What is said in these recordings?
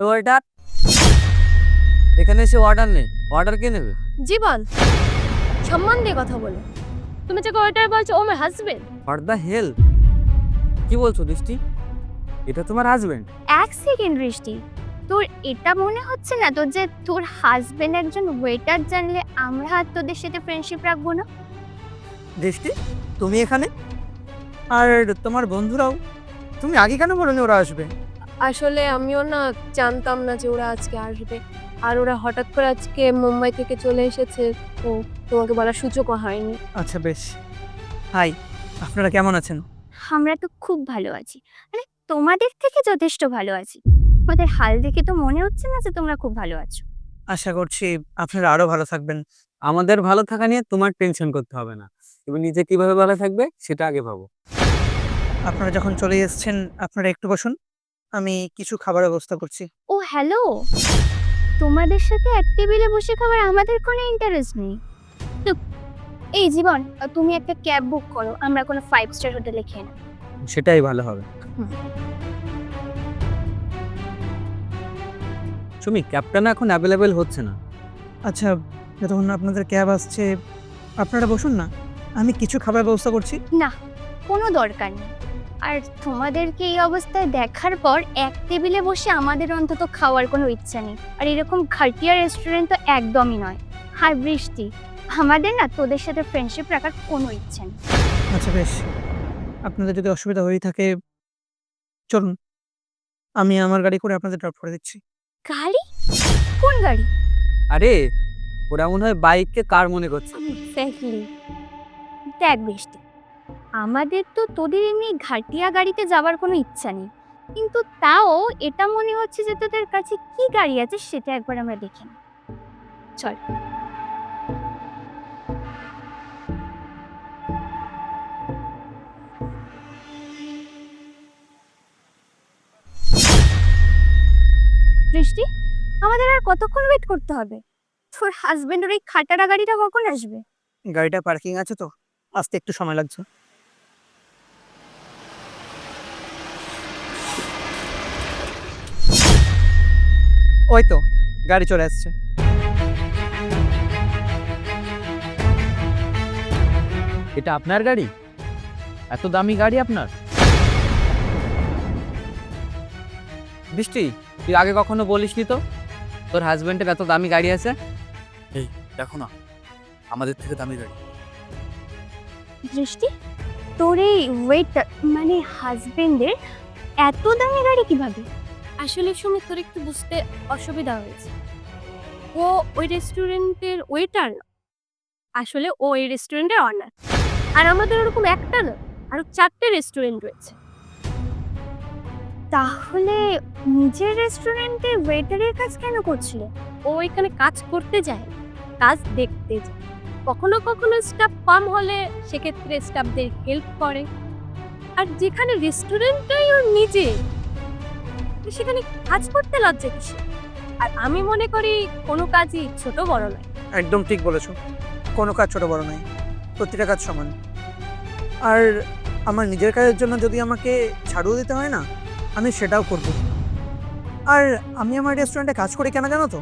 Waiter এখানে এসে order নেই অর্ডার কে নেবে? জীবন সম্মান দিয়ে কথা বলো। তুমি যে ওয়েটার বলছো ও my husband what the hell কি বলছো দৃষ্টি? এটা তোমার হাজবেন্ড এক সেকেন্ড বৃষ্টি তোর এটা মনে হচ্ছে না তোর যে তোর হাজবেন্ড একজন ওয়েটার জানলে আমরা আর তোদের সাথে ফ্রেন্ডশিপ রাখব না? দৃষ্টি তুমি এখানে? আর তোমার বন্ধুরাও? তুমি আগে কেন বলনি ওরা আসবে? আসলে আমিও না জানতাম না যে ওরা আজকে আসবে। আর ওরা হঠাৎ করে আজকে মুম্বাই থেকে চলে এসেছে। তো তোমাকে বলার সুযোগও হয়নি। আচ্ছা বেশ। হাই আপনারা কেমন আছেন? আমরা তো খুব ভালো আছি। মানে তোমাদের থেকে যথেষ্ট ভালো আছি। ওদের হাল দেখে তো মনে হচ্ছে না যে তোমরা খুব ভালো আছো। আশা করছি আপনারা আরও ভালো থাকবেন। আমাদের ভালো থাকা নিয়ে তোমার টেনশন করতে হবে না। তুমি নিজে কীভাবে ভালো থাকবে সেটা আগে ভাবো। আপনারা যখন চলে এসেছেন আপনারা একটু বসুন। আমি কিছু খাবারের ব্যবস্থা করছি। ও হ্যালো তোমাদের সাথে এক টেবিলে বসে খাবার আমাদের কোনো ইন্টারেস্ট নেই। তো এই জীবন তুমি একটা ক্যাব বুক করো আমরা কোনো ফাইভ স্টার হোটেলে খেয়ে নেব। সেটাই ভালো হবে। সুমি ক্যাবটা না এখন অ্যাভেলেবেল হচ্ছে না। আচ্ছা যতক্ষণ না আপনাদের ক্যাব আসছে আপনারা বসুন না। আমি কিছু খাবার ব্যবস্থা করছি। না কোনো দরকার নেই। আর তোমাদেরকে এই অবস্থায় দেখার পর এক টেবিলে বসে আমাদের অন্তত খাওয়ার কোনো ইচ্ছা নেই। আর এরকম ঘাটিয়া রেস্টুরেন্ট তো একদমই নয়। আর বৃষ্টি আমাদের না তোদের সাথে ফ্রেন্ডশিপ রাখার কোনো ইচ্ছা নেই। আচ্ছা বেশ আপনাদের যদি অসুবিধা হয়ে থাকে চলুন আমি আমার গাড়ি করে আপনাদের ড্রপ করে দিচ্ছি। গাড়ি? কোন গাড়ি? আরে ওরা মনে হয় বাইককে কার মনে করছে। দেখ বৃষ্টি আমাদের তো তোদের এমনি ঘাটিয়া গাড়িতে যাওয়ার কোনো ইচ্ছা নেই। কিন্তু তাও এটা মনে হচ্ছে যে তোদের কাছে কি গাড়ি আছে সেটা একবার আমরা দেখে চল। বৃষ্টি আমাদের আর কতক্ষণ ওয়েট করতে হবে? তোর হাজবেন্ডের ওই খাটারা গাড়িটা কখন আসবে? গাড়িটা পার্কিং আছে তো। আসতে একটু সময় লাগছে। ওই তো গাড়ি চলে আসছে। এটা আপনার গাড়ি? এত দামি গাড়ি আপনার? বৃষ্টি তুই আগে কখনো বলিসনি তো? তোর হাজবেন্ডের এত দামি গাড়ি আছে? এই দেখো না আমাদের থেকে দামি গাড়ি। দৃষ্টি? তোর এই ওয়েটার মানে হাজবেন্ডের এত দামি গাড়ি কীভাবে? আসলে সুমিত তোর একটু বুঝতে অসুবিধা হয়েছে। ও ওই রেস্টুরেন্টের ওয়েটার না? আসলে ও এই রেস্টুরেন্টের অনার আর আমাদের ওরকম একটা না আরও চারটে রেস্টুরেন্ট রয়েছে। তাহলে নিজের রেস্টুরেন্টে ওয়েটারের কাজ কেন করছিল? ও এখানে কাজ করতে যায় কাজ দেখতে যায়। কখনো কখনো স্টাফ কম হলে সেক্ষেত্রে স্টাফদের হেল্প করে। আর যেখানে রেস্টুরেন্টটাই ওর নিজে, সেখানে কাজ করতে লজ্জা কিসে আর আমি মনে করি কোনো কাজই ছোট বড় নয়। একদম ঠিক বলেছ। কোনো কাজ ছোট বড় নয়। প্রতিটা কাজ সমান। আর আমার নিজের কাজের জন্য যদি আমাকে ছাড়ও দিতে হয় না, আমি সেটাও করব। আর আমি আমার রেস্টুরেন্টে কাজ করি কেন জানো তো?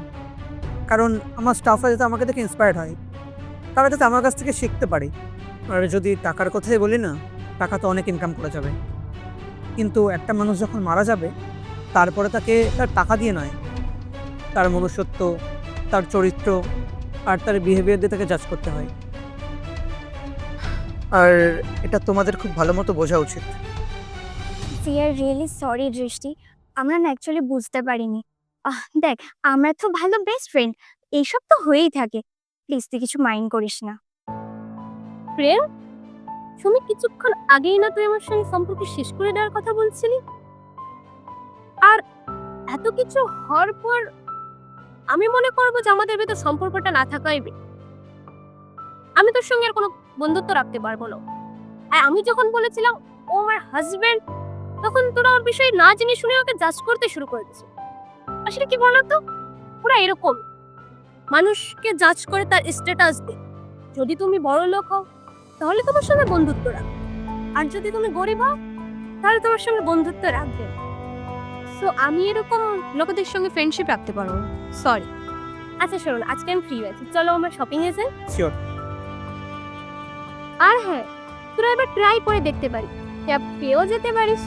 কারণ আমার স্টাফরা যাতে আমাকে দেখে ইন্সপায়ার্ড হয়। তারা যাতে আমার কাছ থেকে শিখতে পারে। আর যদি টাকার কথাই বলি না, টাকা তো অনেক ইনকাম করা যাবে। কিন্তু একটা মানুষ যখন মারা যাবে, তারপরে তাকে তার টাকা দিয়ে নয়, তার মনুষ্যত্ব, তার চরিত্র আর তার বিহেভিয়ার দিয়ে তাকে জাজ করতে হয়। আর এটা তোমাদের খুব ভালো মতো বোঝা উচিত। উই আর রিয়েলি সরি দৃষ্টি। আমরা না অ্যাকচুয়ালি বুঝতে পারিনি। দেখ, আমরা তো ভালো বেস্ট ফ্রেন্ড এইসব তো হয়েই থাকে। প্লিজ তুই কিছু মাইন্ড করিস না। প্রেম? সুমি, কিছুক্ষণ আগেই না তুই আমার সঙ্গে সম্পর্ক শেষ করে দেওয়ার কথা বলছিলি? আর এত কিছু হওয়ার পর আমি মনে করব যে আমাদের ভেতর সম্পর্কটা না থাকাই আমি তোর সঙ্গে আর কোনো বন্ধুত্ব রাখতে পারব না। আর আমি যখন বলেছিলাম, ও আমার হাজবেন্ড তখন তোরা ওর বিষয়ে না জেনে শুনে ওকে জাজ করতে শুরু করে আসলে কি বলতো? ওরা এরকম। মানুষকে জাজ করে তার স্ট্যাটাস দিয়ে যদি তুমি বড় লোক হও তাহলে তোমার সঙ্গে বন্ধুত্ব রাখবে। আর যদি তুমি গরিব হও তাহলে তোমার সঙ্গে বন্ধুত্ব রাখবে সো আমি এরকম লোকেদের সঙ্গে ফ্রেন্ডশিপ রাখতে পারব সরি আচ্ছা শোনো আজকে আমি ফ্রি আছি। চলো আমরা শপিং এ যাই। শিওর আর হ্যাঁ তোরা এবার ট্রাই করে দেখতে পারি। পেয়েও যেতে পারিস।